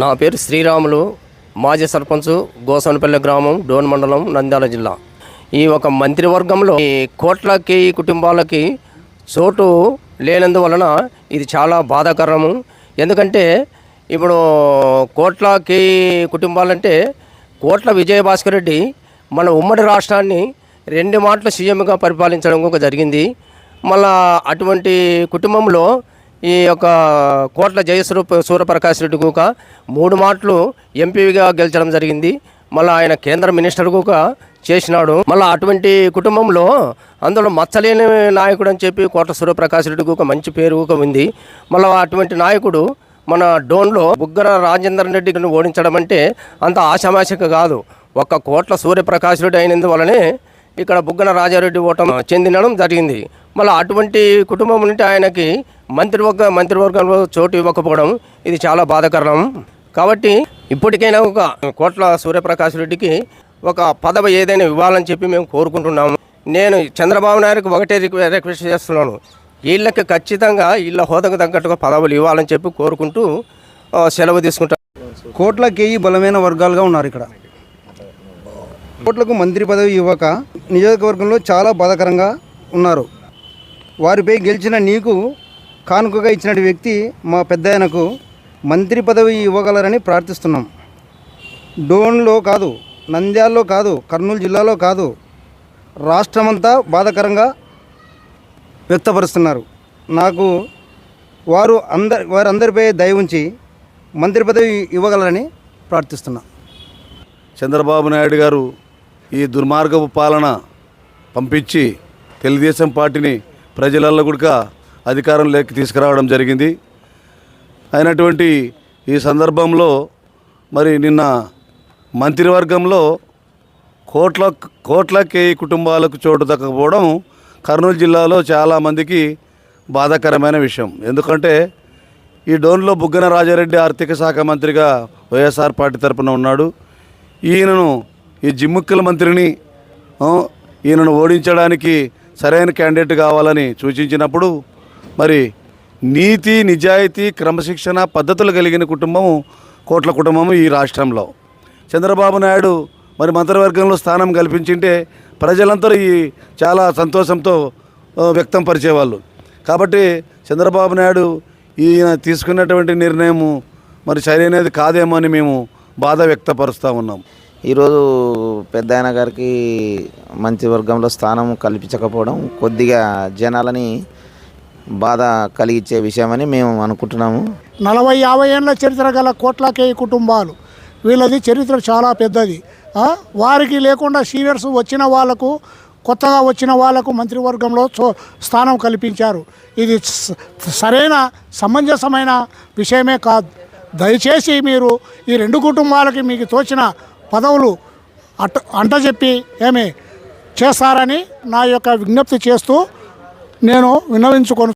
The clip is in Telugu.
నా పేరు శ్రీరాములు. మాజీ సర్పంచ్ గోసనపల్లి గ్రామం డోన్ మండలం నంద్యాల జిల్లా. ఈ ఒక మంత్రివర్గంలో ఈ కోట్లకి కుటుంబాలకి చోటు లేనందువలన ఇది చాలా బాధాకరము. ఎందుకంటే ఇప్పుడు కోట్లకి కుటుంబాలంటే కోట్ల విజయభాస్కర్ రెడ్డి మన ఉమ్మడి రాష్ట్రాన్ని రెండు మాటలు సీఎంగా పరిపాలించడం జరిగింది. మళ్ళా అటువంటి కుటుంబంలో ఈ యొక్క కోట్ల జయస్వరూప్ సూర్యప్రకాష్ రెడ్డి కూక మూడు మాటలు ఎంపీగా గెలిచడం జరిగింది. మళ్ళీ ఆయన కేంద్ర మినిస్టర్ కూక చేసినాడు. మళ్ళీ అటువంటి కుటుంబంలో అందులో మచ్చలేని నాయకుడు అని చెప్పి కోట్ల సూర్యప్రకాష్ రెడ్డి కూక మంచి పేరు కూక ఉంది. మళ్ళీ అటువంటి నాయకుడు మన డోన్లో బుగ్గర రాజేందర్ రెడ్డిని ఓడించడం అంటే అంత ఆశామాషిక కాదు. ఒక్క కోట్ల సూర్యప్రకాష్ రెడ్డి అయినందువలనే ఇక్కడ బుగ్గన రాజారెడ్డి ఓటం చెందినడం జరిగింది. మళ్ళీ అటువంటి కుటుంబం నుండి ఆయనకి మంత్రివర్గ మంత్రివర్గంలో చోటు ఇవ్వకపోవడం ఇది చాలా బాధాకరం. కాబట్టి ఇప్పటికైనా ఒక కోట్ల సూర్యప్రకాష్ రెడ్డికి ఒక పదవి ఏదైనా ఇవ్వాలని చెప్పి మేము కోరుకుంటున్నాము నేను చంద్రబాబు నాయుడుకి ఒకటే రిక్వె- రిక్వెస్ట్ చేస్తున్నాను. వీళ్ళకి ఖచ్చితంగా వీళ్ళ హోదాకు తగ్గట్టుగా పదవులు ఇవ్వాలని చెప్పి కోరుకుంటూ సెలవు తీసుకుంటాను కోట్ల కేయి బలమైన వర్గాలుగా ఉన్నారు ఇక్కడ. కోట్లకు మంత్రి పదవి ఇవ్వక నియోజకవర్గంలో చాలా బాధాకరంగా ఉన్నారు. వారిపై గెలిచిన నీకు కానుకగా ఇచ్చిన వ్యక్తి మా పెద్దాయనకు మంత్రి పదవి ఇవ్వగలరని ప్రార్థిస్తున్నాం. డోన్లో కాదు నంద్యాలలో కాదు కర్నూలు జిల్లాలో కాదు రాష్ట్రమంతా బాధాకరంగా వ్యక్తపరుస్తున్నారు. నాకు వారు అందరి వారందరిపై దయ ఉంచి మంత్రి పదవి ఇవ్వగలరని ప్రార్థిస్తున్నా. చంద్రబాబు నాయుడు గారు ఈ దుర్మార్గపు పాలన పంపించి తెలుగుదేశం పార్టీని ప్రజలలో కూడా అధికారంలోకి తీసుకురావడం జరిగింది. అయినటువంటి ఈ సందర్భంలో మరి నిన్న మంత్రివర్గంలో కోట్ల కోట్ల కేయి కుటుంబాలకు చోటు దక్కకపోవడం కర్నూలు జిల్లాలో చాలామందికి బాధాకరమైన విషయం. ఎందుకంటే ఈ డోన్లో బుగ్గన రాజారెడ్డి ఆర్థిక శాఖ మంత్రిగా వైఎస్ఆర్ పార్టీ తరపున ఉన్నాడు. ఈయనను ఈ జిమ్ముక్కల మంత్రిని ఈయనను ఓడించడానికి సరైన క్యాండిడేట్ కావాలని సూచించినప్పుడు మరి నీతి నిజాయితీ క్రమశిక్షణ పద్ధతులు కలిగిన కుటుంబము కోట్ల కుటుంబము ఈ రాష్ట్రంలో. చంద్రబాబు నాయుడు మరి మంత్రివర్గంలో స్థానం కల్పించింటే ప్రజలందరూ ఈ చాలా సంతోషంతో వ్యక్తం పరిచేవాళ్ళు. కాబట్టి చంద్రబాబు నాయుడు ఈయన తీసుకున్నటువంటి నిర్ణయము మరి సరైనది కాదేమో అని మేము బాధ వ్యక్తపరుస్తూ ఉన్నాం. ఈరోజు పెద్ద ఆయన గారికి మంచి వర్గంలో స్థానం కల్పించకపోవడం కొద్దిగా జనాలని బాధ కలిగించే విషయమని మేము అనుకుంటున్నాము. నలభై యాభై ఏళ్ళ చరిత్ర గల కోట్లకే కుటుంబాలు వీళ్ళది చరిత్ర చాలా పెద్దది. వారికి లేకుండా సీనియర్స్ వచ్చిన వాళ్ళకు కొత్తగా వచ్చిన వాళ్ళకు మంత్రివర్గంలో చో స్థానం కల్పించారు. ఇది సరైన సమంజసమైన విషయమే కాదు దయచేసి మీరు ఈ రెండు కుటుంబాలకి మీకు తోచిన పదవులు అట్ట అంట చెప్పి ఏమి చేస్తారని నా యొక్క విజ్ఞప్తి చేస్తూ నేను విన్నవించుకొని